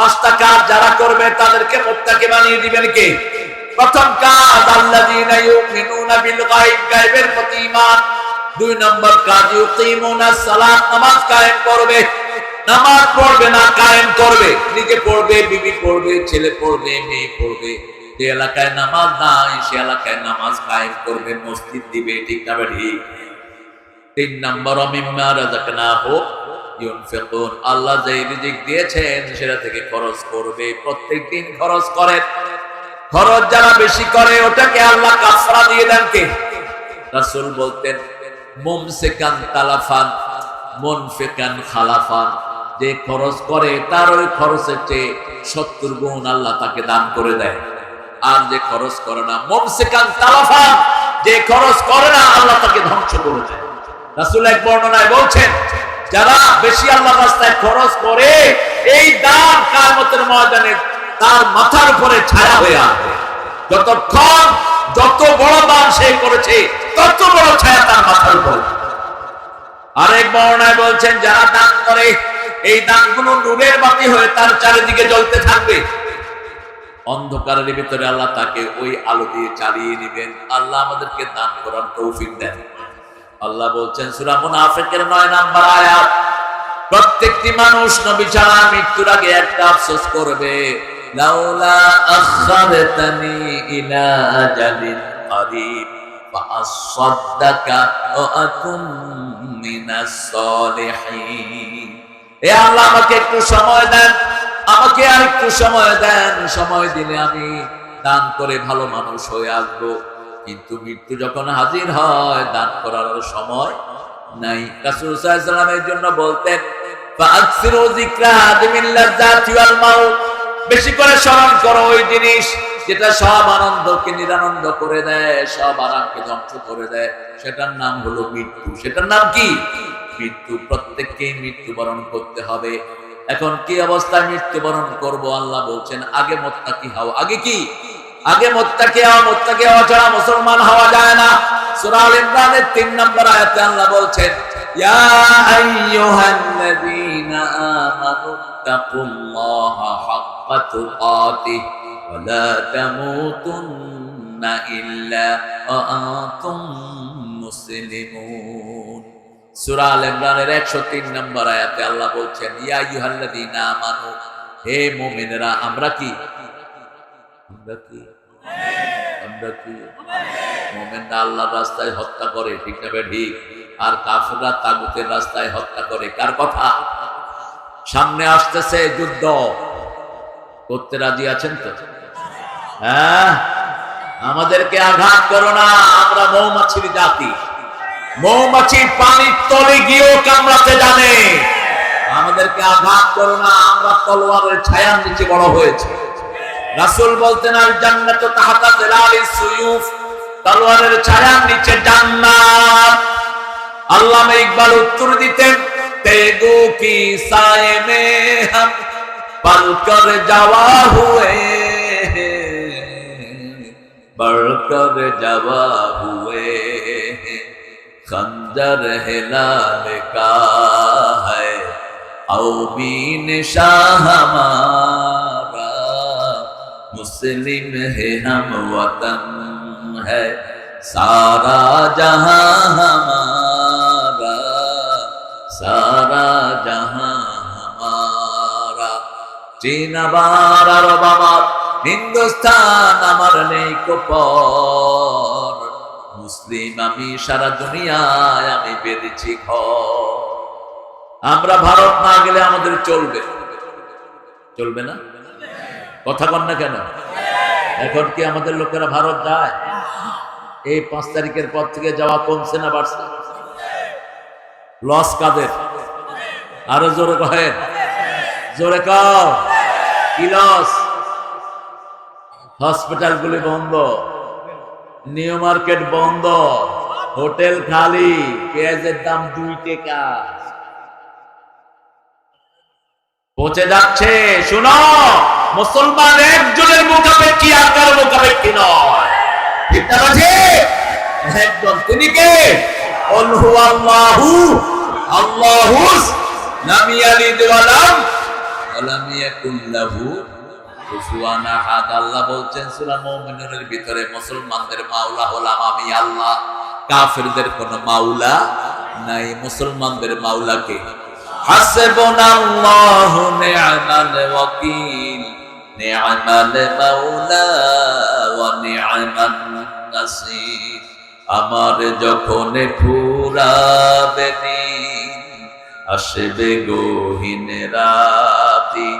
পাঁচটা কাজ যারা করবে তাদেরকে মোত্তাকি বানিয়ে দিবেন কে? প্রথম কাজ, আল্লাযীনা ইউমিনুনা প্রতি দুই নম্বর কাজ, ইউকিমুনা সালাত, নামাজ কায়েম করবে। নামাজ পড়বে না, কায়েম করবে। নিজে পড়বে, বিবি পড়বে, ছেলে পড়বে, মেয়ে পড়বে। যে এলাকায় নামাজ নাই, সে এলাকায় নামাজ কায়েম করবে, মসজিদ দিবে, ঠিক না ঠিক তিন নম্বর মিম্মা রাযাকনাহু ইউনফিকুন, আল্লাহ যে রিজিক দিয়েছেন সেটা থেকে খরচ করবে, প্রত্যেক দিন খরচ করেন খরচ যারা বেশি করে, ওটাকে আল্লাহ কাফরা দিয়ে দেন কে? রাসূল বলতেন, মুমসিকান তালাফান, মুনফিকান খালাফান। যে খরচ করে, তার ওই খরচের চেয়ে সত্তর গুণ আল্লাহ তাকে দান করে দেয়। আর যে খরচ করে না, মুমসিকান তালাফান, যে খরচ করে না, আল্লাহ তাকে ধ্বংস করে দেয়। রাসূল এক বর্ণনায় বলছেন যারা বেশি আল্লাহ রাস্তায় খরচ করে, এই দান কামতের ময়দানে তার মাথার উপরে ছায়া হয়ে আসবে যতক্ষণ যত বড় দান সে করেছে, তত বড় ছায়া তার মাথার উপর। আরেক বর্ণায় বলছেন, যারা দান করে, এই দানগুলো নূরের বাতি হয়ে তার চারিদিকে জ্বলতে থাকবে। অন্ধকারের ভিতরে আল্লাহ তাকে ওই আলো দিয়ে চালিয়ে নেবেন। আল্লাহ আমাদেরকে দান করার তৌফিক দেন। আল্লাহ বলছেন, সূরা মুনাফিকের 9 নাম্বার আয়াত, প্রত্যেকটি মানুষ নবী ছাড়া মৃত্যুর আগে একটা আফসোস করবে। লাউলা ইলা আজালিন আমাকে একটু সময় আমাকে সময় দেন, সময় দিলে আমি দান করে ভালো মানুষ হয়ে আসব। কিন্তু মৃত্যু যখন হাজির হয়, দান করার সময় নাই। রাসূল সাল্লামের জন্য বলতেন বেশি করে স্মরণ করো ওই জিনিস যেটা সব আনন্দকে নিরানন্দ করে দেয়, সব আরামকে ধ্বংস করে দেয়। সেটার নাম হলো মৃত্যু। সেটার নাম কি? মৃত্যু। প্রত্যেককেই মৃত্যুবরণ করতে হবে। এখন কি অবস্থায় মৃত্যুবরণ করব? আল্লাহ বলছেন, আগে মোত্তাকি হও। আগে কি? আগে মোত্তাকি হও মোত্তাকি হওয়া ছাড়া মুসলমান হওয়া যায় না। সূরা আল ইমরানের 3 নম্বর আয়াতে আল্লাহ বলছেন, ইয়া আইয়ুহাল্লাযীনা আমানু তাকুল্লাহা হাক্কা তুকাতিহ ওয়া লা তামুতুন্না ইল্লা ওয়া আনতুম মুসলিমুন। সূরা আল ইমরানের 103 নম্বর আয়াতে আল্লাহ বলছেন, ইয়া হে আমরা কি আমরা কি? আমরা কি? মোমেনরা আল্লাহর রাস্তায় হত্যা করে, ঠিক না ঠিক? আর তাগুতের রাস্তায় হত্যা করে, কার কথা? সামনে আসতেছে যুদ্ধ। করতে রাজি আছেন তো? হ্যাঁ? আমাদেরকে আঘাত করো না, আমরা মৌমাছির জাতি। মৌমাছি পানির তলে গিয়েও কামড়াতে জানে। আমাদেরকে আঘাত করো না, আমরা তলোয়ারের ছায়ার নিচে বড় হয়েছে। রাসূল বলতেন আল জান্নাতু তাহতা জিলালিস সুয়ুফ তলোয়ারের ছায়ার নিচে জান্নাত আল্লামা ইকবাল উত্তর দিতেন তেগু কি সায়ে মে হাম পল কর যাওয়া হুয়ে बढ़कर जवा हुए खंजर हिलाल का है औबीन शाह हमारा मुस्लिम है हम वतन है सारा जहां हमारा सारा जहां हमारा চীন আবার আরব আমার হিন্দুস্তান আমার নেই কোপর মুসলিম আমি সারা দুনিয়ায় আমি বেঁধেছি ঘর আমরা ভারত না গেলে আমাদের চলবে চলবে না কথা কন না কেন এখন কি আমাদের লোকেরা ভারত যায়? এই পাঁচ তারিখের পর থেকে যাওয়া কমছে না, বাড়ছে? লস কাদের? আরও জোরে কহেন। জোরে কও। কি লস? হসপিটাল গুলি বন্ধ। নিউ মার্কেট বন্ধ। হোটেল খালি। পেঁয়াজের দাম দুই টাকা। পচে যাচ্ছে, শুনো, মুসলমান একজনের মুখাপেক্ষি আর কারও মুখাপেক্ষি নয়। না একজন, তিনি কে? আল্লাহু আল্লাহু বলছেন ভিতরে মুসলমানদের হলাম নাই। মুসলমানদের মাওলা কে? আমার যখন ফুরাবে আসবে গহীন রাতি।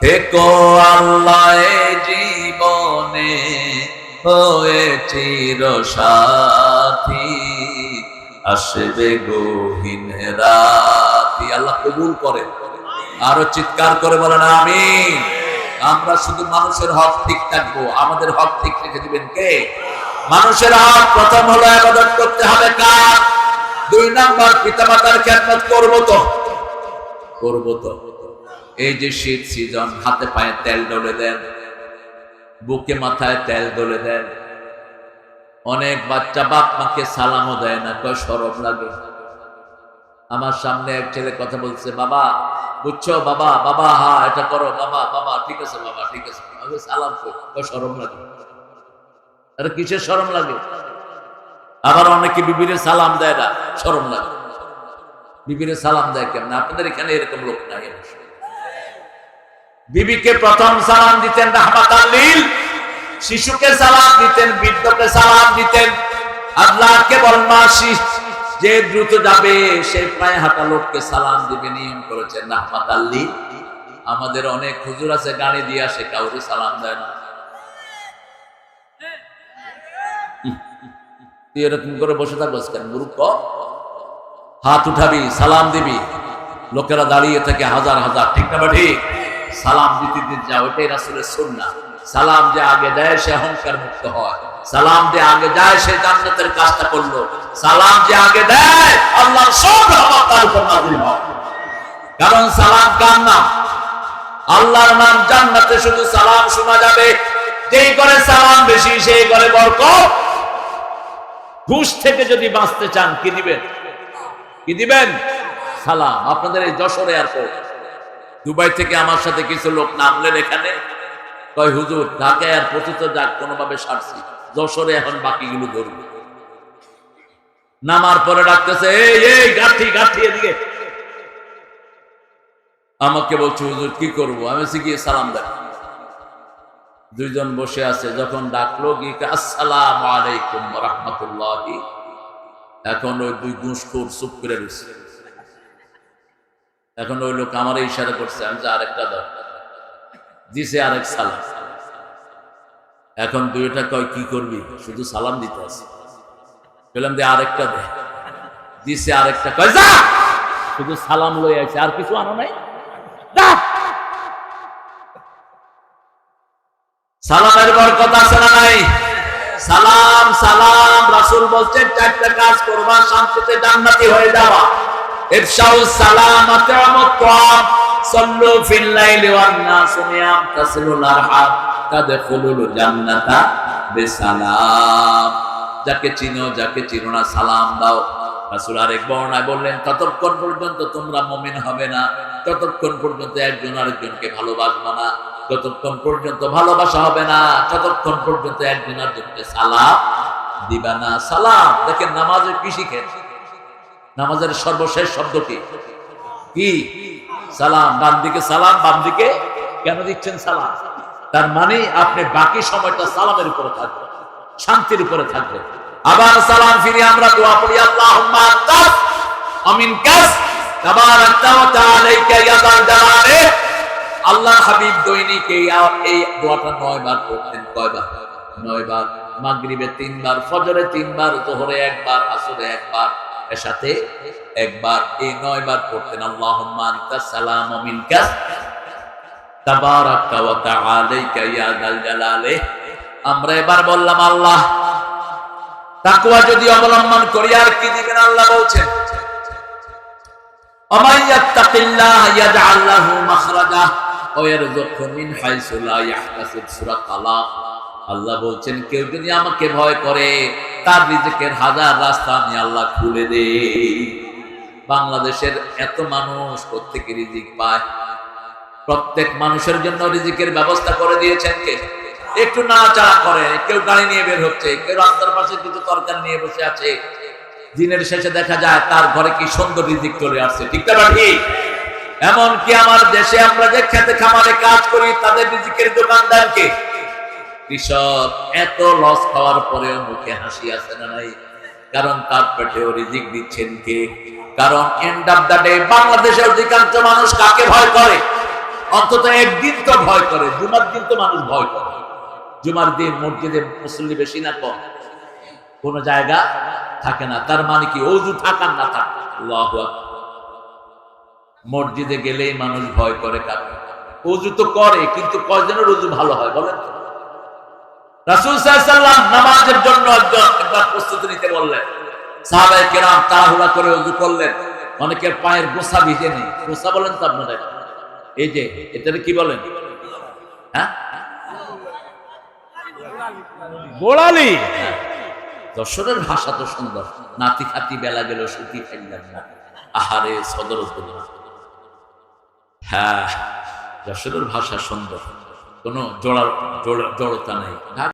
থেকো আল্লাহ জীবনে হয়ে চির সাথী আসবে গহীন রাতি। আল্লাহ কবুল করে আরও চিৎকার করে বলেন, আমিন। আমরা শুধু মানুষের হক ঠিক থাকব আমাদের হক ঠিক রেখে দিবেন কে? মানুষের হক প্রথম হলো আবাদত করতে হবে কার? দুই নাম্বার, পিতামাতার খেদমত করব তো। করব তো। এই যে শীত সিজন, হাতে পায়ে তেল ডলে দেন, বুকে মাথায় তেল ডলে দেন। অনেক বাচ্চা বাপ মাকে সালামও দেয় না, কয় সরব লাগে। আমার সামনে এক ছেলে কথা বলছে, বাবা, বুঝছ? বাবা বাবা, হা, এটা করো, বাবা বাবা, ঠিক আছে, বাবা, ঠিক আছে। সালাম সরম লাগে। কিসের সরম লাগে? আবার অনেকে বিবিরে সালাম দেয় না সরম লাগে। বিবিরে সালাম দেয় কেমন? আপনাদের এখানে এরকম লোক নাই। বিবিকে প্রথম সালাম দিতেন রাহমাত আল্লিল শিশুকে সালাম দিতেন, বৃদ্ধকে সালাম দিতেন আল্লাহ কেবল মাসি যে দ্রুত যাবে, সে পায়ে হাঁটা লোককে সালাম দিবে, নিয়ম করেছেন আল্লিল আমাদের অনেক হুজুর আছে গাড়ি দিয়ে আসে কাউকে সালাম দেয় না। তুই এরকম করে বসে থাকব কেন হাত উঠাবি, সালাম দিবি। লোকেরা দাঁড়িয়ে থাকে হাজার হাজার, ঠিক না ঠিক? সালাম দিতে দিতে যা ওইটাই রাসুলের সুন্না সালাম যে আগে দেয়, সে অহংকার মুক্ত হয়। সালাম যে আগে যায়, সে জান্নাতের কাজটা করল। সালাম যে আগে দেয়, আল্লাহর সব রহমত তার উপর নাযিল হয়। কারণ সালাম কার নাম? আল্লাহর নাম জান্নাতে শুধু সালাম শোনা যাবে। যেই করে সালাম বেশি, সেই করে বরকত। ঘুষ থেকে যদি বাঁচতে চান, কি দিবেন? কি দিবেন? সালাম। আপনাদের এই যশোরে এয়ারপোর্ট দুবাই থেকে আমার সাথে কিছু লোক নামলেন এখানে। কয়, হুজুর ঢাকা এয়ারপোর্টে তো যাক কোনোভাবে সারছি যশোরে এখন বাকিগুলো ধরবে। নামার পরে ডাকতেছে, এই এই, গাঠি গাঠি এদিকে। আমাকে বলছে, হুজুর, কি করব? আমি গিয়ে সালাম দেখ দুইজন বসে আছে, যখন ডাকলো, গিয়ে আসসালাম আলাইকুম রহমতুল্লাহ। এখন ওই দুই ঘুষখোর চুপ করে রয়েছে। এখন ওই লোক আমার ইশারা করছে, আমি যে আরেকটা দাও দিছে আরেক সালাম। এখন দুইটা কয়, কি করবি? শুধু সালাম দিতে আছে। বললাম যে আরেকটা দে। দিছে আরেকটা, কয়, যা! শুধু সালাম লই আছে আর কিছু আনো নাই? সালামের বরকত আছে না নাই? সালাম সালাম, রাসূল বলছেন, চারটা কাজ করবা, শান্তিতে জান্নাতি হয়ে যাওয়া ইফশাউ সালাম আতামুত তাআম সাল্লু ফিল লাইলি ওয়ান নাস নিয়াম তাসিলুল আরহাম। তাদখুলুল জান্নাতা। যাকে চিনো যাকে চিনো না, সালাম দাও। রাসূল আরেক বর্ণায় বললেন, ততক্ষণ পর্যন্ত তোমরা মুমিন হবে না। ততক্ষণ পর্যন্ত একজন আরেকজনকে না। ততক্ষণ পর্যন্ত ভালোবাসা হবে না, ততক্ষণ পর্যন্ত একজন আরেকজনকে সালাম দিবা না। সালাম, দেখেন নামাজের কি শিখেন? নামাজের সর্বশেষ শব্দ কি? সালাম, ডান দিকে সালাম, বাম দিকে কেন দিচ্ছেন সালাম? তার মানে আপনি বাকি সময়টা সালামের উপরে থাকবেন, শান্তির উপরে থাকবেন। আবার সালাম ফিরে আমরা দোয়া আল্লাহুম্মা আনতাস আমিন আল্লাহ হাবিব দৈনিক এই দোয়াটা নয় বার পড়তেন কয়বার নয় বার। তিনবার ফজরে তিনবার জোহরে একবার আসরে একবার এর সাথে একবার এই নয় বার আল্লাহুম্মা আনতাস সালাম ওয়া আমরা এবার বললাম, আল্লাহ তাকুয়া যদি অবলম্বন করি, আর কি দিবেন আল্লাহ বলছেন? কেউ যদি আমাকে ভয় করে, তার নিজেকে হাজার রাস্তা আমি আল্লাহ খুলে বাংলাদেশের এত মানুষ প্রত্যেকে রিজিক পায়। প্রত্যেক মানুষের জন্য রিজিকের ব্যবস্থা করে দিয়েছেন কে? একটু নাড়াচাড়া করে, কেউ গাড়ি নিয়ে বের হচ্ছে, কেউ রাস্তার পাশে কিছু তরকারি নিয়ে বসে আছে। দিনের শেষে দেখা যায় তার ঘরে কি সুন্দর রিজিক চলে আসছে, ঠিক না এমন কি আমার দেশে আমরা যে খেতে খামারে কাজ করি, তাদের রিজিকের দোকানদার কে? কৃষক, এত লস খাওয়ার পরেও মুখে হাসি আসে না নাই কারণ তার পেটেও রিজিক দিচ্ছেন কে? কারণ এন্ড অফ দ্য ডে বাংলাদেশের অধিকাংশ মানুষ কাকে ভয় করে? অন্তত একদিন তো ভয় করে, জুমার দিন তো মানুষ ভয় করে। জুমার দিন মসজিদে মুসল্লি বেশি না কম। কোন জায়গা থাকে না, তার মানে কি অজু থাকার না থাক। মসজিদে গেলেই মানুষ ভয় করে কাকে অজু তো করে, কিন্তু কয়জনের অজু ভালো হয় বলেন তো? রাসূল সাল্লাল্লাহু নামাজের জন্য একবার প্রস্তুতি নিতে বললেন। সাহাবায়ে কেরাম তাড়াহুড়া করে ওযু করলেন। অনেকের পায়ের গোসা ভিজে নেই। গোসা বলেন তো আপনারা এই যে এটা কি বলেন? হ্যাঁ? গোড়ালি দর্শনের ভাষা তো সুন্দর। নাতি খাতি বেলা গেল সুতি খাইলাম না। আহারে সদর হ্যাঁ যশোরের ভাষা সুন্দর। কোনো জোড়া জোড়া- জড়তা নেই।